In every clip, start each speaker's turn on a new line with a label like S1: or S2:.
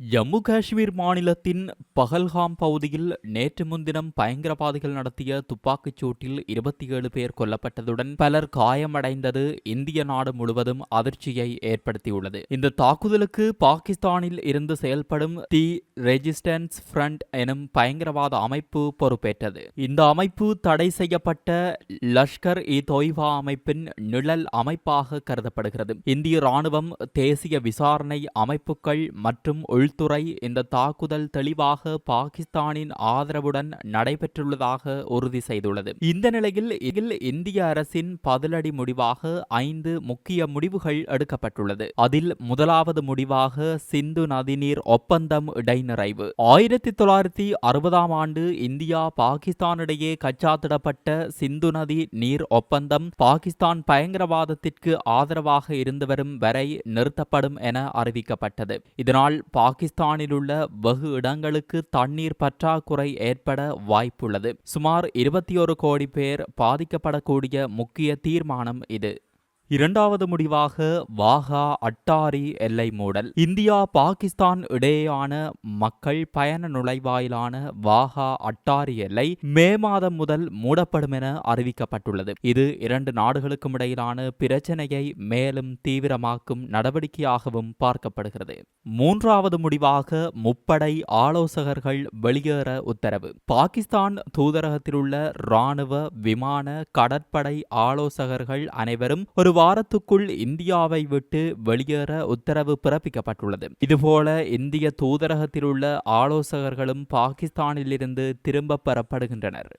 S1: ஜம்மு காஷ்மீர் மாநிலத்தின் பகல்காம் பகுதியில் நேற்று முன்தினம் பயங்கரவாதிகள் நடத்திய துப்பாக்கிச் சூட்டில் இருபத்தி ஏழு பேர் கொல்லப்பட்டதுடன் பலர் காயமடைந்தது இந்திய நாடு முழுவதும் அதிர்ச்சியை ஏற்படுத்தியுள்ளது. இந்த தாக்குதலுக்கு பாகிஸ்தானில் இருந்து செயல்படும் தி ரெஜிஸ்டன்ஸ் ஃப்ரண்ட் எனும் பயங்கரவாத அமைப்பு பொறுப்பேற்றது. இந்த அமைப்பு தடை செய்யப்பட்ட லஷ்கர் இ தொய்வா அமைப்பின் நிழல் அமைப்பாக கருதப்படுகிறது. இந்திய ராணுவம் தேசிய விசாரணை அமைப்புகள் மற்றும் உள்துறை இந்த தாக்குதல் தெளிவாக பாகிஸ்தானின் ஆதரவுடன் நடைபெற்றுள்ளதாக உறுதி செய்துள்ளது. இந்த நிலையில் இதில் இந்திய அரசின் பதிலடி முடிவாக ஐந்து முக்கிய முடிவுகள் எடுக்கப்பட்டுள்ளது. அதில் முதலாவது முடிவாக சிந்து நதிநீர் ஒப்பந்தம் இடைநிறைவு. ஆயிரத்தி தொள்ளாயிரத்தி அறுபதாம் ஆண்டு இந்தியா பாகிஸ்தானிடையே கச்சாத்திடப்பட்ட சிந்து நதி நீர் ஒப்பந்தம் பாகிஸ்தான் பயங்கரவாதத்திற்கு ஆதரவாக இருந்து வரும் வரை நிறுத்தப்படும் என அறிவிக்கப்பட்டது. இதனால் பாகிஸ்தானிலுள்ள வெகு இடங்களுக்கு தண்ணீர் பற்றாக்குறை ஏற்பட வாய்ப்புள்ளது. சுமார் இருபத்தி ஒரு கோடி பேர் பாதிக்கப்படக்கூடிய முக்கிய தீர்மானம் இது. இரண்டாவது முடிவாக வாகா அட்டாரி எல்லை மூடல். இந்தியா பாகிஸ்தான் இடையேயான மக்கள் பயண நுழைவாயிலான வாகா அட்டாரி எல்லை மே மாதம் முதல் மூடப்படும் என அறிவிக்கப்பட்டுள்ளது. இது இரண்டு நாடுகளுக்கும் இடையிலான பிரச்சனையை மேலும் தீவிரமாக்கும் நடவடிக்கையாகவும் பார்க்கப்படுகிறது. மூன்றாவது முடிவாக முப்படை ஆலோசகர்கள் வெளியேற உத்தரவு. பாகிஸ்தான் தூதரகத்திலுள்ள இராணுவ விமான கடற்படை ஆலோசகர்கள் அனைவரும் ஒரு வாரத்துக்குள் இந்தியாவை விட்டு வெளியேற உத்தரவு பிறப்பிக்கப்பட்டுள்ளது. இதுபோல இந்திய தூதரகத்திலுள்ள ஆலோசகர்களும் பாகிஸ்தானிலிருந்து திரும்ப பெறப்படுகின்றனர்.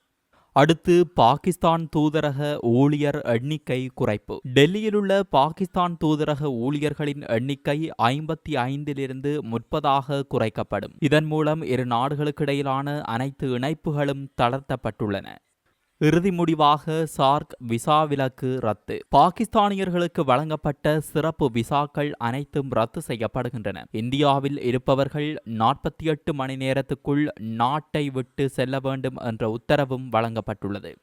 S1: அடுத்து பாகிஸ்தான் தூதரக ஊழியர் எண்ணிக்கை குறைப்பு. டெல்லியிலுள்ள பாகிஸ்தான் தூதரக ஊழியர்களின் எண்ணிக்கை ஐம்பத்தி ஐந்திலிருந்து முப்பதாக குறைக்கப்படும். இதன் மூலம் இரு நாடுகளுக்கிடையிலான அனைத்து இணைப்புகளும் தளர்த்தப்பட்டுள்ளன. இறுதி முடிவாக சார்க் விசா விலக்கு ரத்து. பாகிஸ்தானியர்களுக்கு வழங்கப்பட்ட சிறப்பு விசாக்கள் அனைத்தும் ரத்து செய்யப்படுகின்றன. இந்தியாவில் இருப்பவர்கள் நாற்பத்தி எட்டு மணி நேரத்துக்குள் நாட்டை விட்டு செல்ல வேண்டும் என்ற உத்தரவும் வழங்கப்பட்டுள்ளது.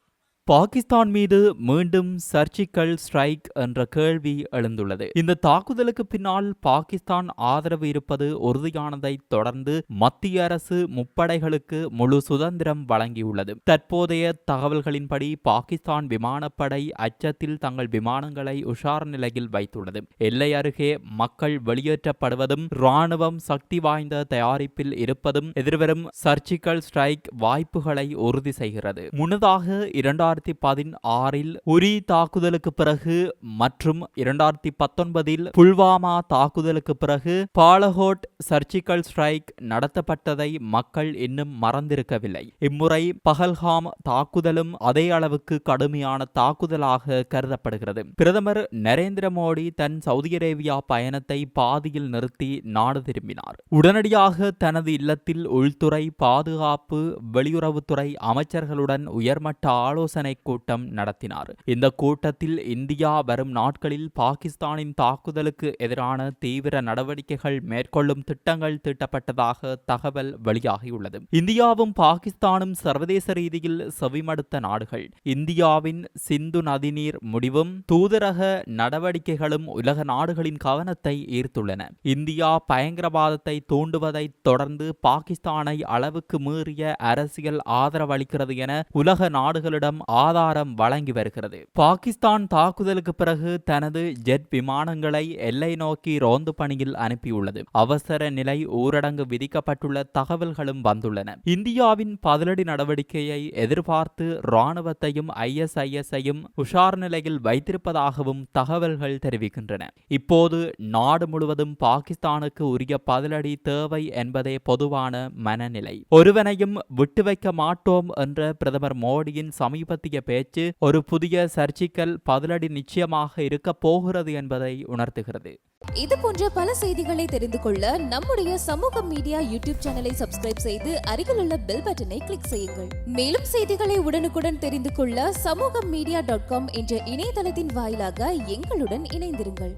S1: பாகிஸ்தான் மீது மீண்டும் சர்ச்சிக்கல் ஸ்ட்ரைக் என்ற கேள்வி எழுந்துள்ளது. இந்த தாக்குதலுக்கு பின்னால் பாகிஸ்தான் ஆதரவு இருப்பது உறுதியானதை தொடர்ந்து மத்திய அரசு முப்படைகளுக்கு முழு சுதந்திரம் வழங்கியுள்ளது. தற்போதைய தகவல்களின்படி பாகிஸ்தான் விமானப்படை அச்சத்தில் தங்கள் விமானங்களை உஷார் நிலையில் வைத்துள்ளது. எல்லை அருகே மக்கள் வெளியேற்றப்படுவதும் ராணுவம் சக்தி வாய்ந்த தயாரிப்பில் இருப்பதும் எதிர்வரும் சர்ச்சிக்கல் ஸ்ட்ரைக் வாய்ப்புகளை உறுதி செய்கிறது. முன்னதாக இரண்டாயிரம் இரண்டாயிரத்தி பதினாறில் உரி தாக்குதலுக்கு பிறகு மற்றும் இரண்டாயிரத்தி பத்தொன்பதில் புல்வாமா தாக்குதலுக்கு பிறகு பாலகோட் சர்ஜிக்கல் ஸ்ட்ரைக் நடத்தப்பட்டதை மக்கள் இன்னும் மறந்திருக்கவில்லை. இம்முறை பகல்காம் தாக்குதலும் அதே அளவுக்கு கடுமையான தாக்குதலாக கருதப்படுகிறது. பிரதமர் நரேந்திர மோடி தன் சவுதி அரேபியா பயணத்தை பாதியில் நிறுத்தி நாடு திரும்பினார். உடனடியாக தனது இல்லத்தில் உள்துறை பாதுகாப்பு வெளியுறவுத்துறை அமைச்சர்களுடன் உயர்மட்ட ஆலோசனை ஆலோசனை கூட்டம் நடத்தினார். இந்த கூட்டத்தில் இந்தியா வரும் நாட்களில் பாகிஸ்தானின் தாக்குதலுக்கு எதிரான தீவிர நடவடிக்கைகள் மேற்கொள்ளும் திட்டங்கள் தீட்டப்பட்டதாக தகவல் வெளியாகியுள்ளது. இந்தியாவும் பாகிஸ்தானும் சர்வதேச ரீதியில் செவிமடுத்த நாடுகள். இந்தியாவின் சிந்து நதிநீர் முடிவும் தூதரக நடவடிக்கைகளும் உலக நாடுகளின் கவனத்தை ஈர்த்துள்ளன. இந்தியா பயங்கரவாதத்தை தூண்டுவதை தொடர்ந்து பாகிஸ்தானை அளவுக்கு மீறிய அரசியல் ஆதரவளிக்கிறது என உலக நாடுகளிடம் ஆதாரம் வழங்கி வருகிறது. பாகிஸ்தான் தாக்குதலுக்கு பிறகு தனது ஜெட் விமானங்களை எல்லை நோக்கி ரோந்து பணியில் அனுப்பியுள்ளது. அவசர நிலை ஊரடங்கு விதிக்கப்பட்டுள்ள தகவல்களும் வந்துள்ளன. இந்தியாவின் பதிலடி நடவடிக்கையை எதிர்பார்த்து ராணுவத்தையும் ஐஎஸ்ஐஎஸ்ஐயும் உஷார் நிலையில் வைத்திருப்பதாகவும் தகவல்கள் தெரிவிக்கின்றன. இப்போது நாடு முழுவதும் பாகிஸ்தானுக்கு உரிய பதிலடி தேவை என்பதே பொதுவான மனநிலை. ஒருவனையும் விட்டு வைக்க மாட்டோம் என்ற பிரதமர் மோடியின் சமீப நடத்திய பேச்சு ஒரு புதிய சர்ச்சிக்கல் பதிலடி நிச்சயமாக இருக்க போகிறது என்பதை உணர்த்துகிறது.
S2: இது போன்ற பல செய்திகளை தெரிந்து கொள்ள நம்முடைய சமூக மீடியா யூடியூப் சேனலை சப்ஸ்கிரைப் செய்து அருகில் உள்ள பெல் பட்டனை கிளிக் செய்யுங்கள். மேலும் செய்திகளை உடனுக்குடன் தெரிந்து கொள்ள சமூக மீடியா டாட் காம் என்ற இணையதளத்தின் வாயிலாக எங்களுடன் இணைந்திருங்கள்.